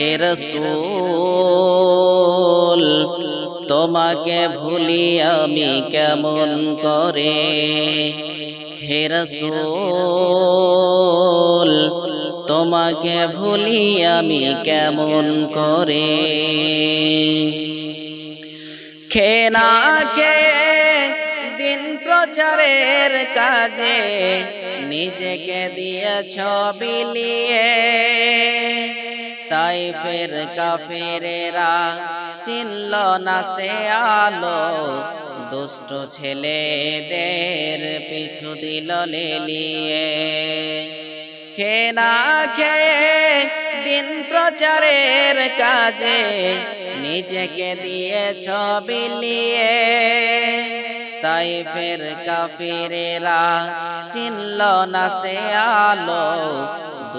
হে রসূল তোমাকে ভুলি আমি কেমন করে? হে রসূল তোমাকে ভুলি আমি কেমন করে? খেনা খেয়ে দিন প্রচারের কাজে নিজেকে দিয়েছ বিলিয়ে তাই ফের কাফেরেরা চিনল না সে আলো। দুষ্ট ছেলেদের পিছু দিল লেলিয়ে। খেনা খেয়ে দিন প্রচারের কাজে নিজেকে দিয়ে ছবিলিয়ে তাই ফের কাফিরেরা চিনল না সে আলো।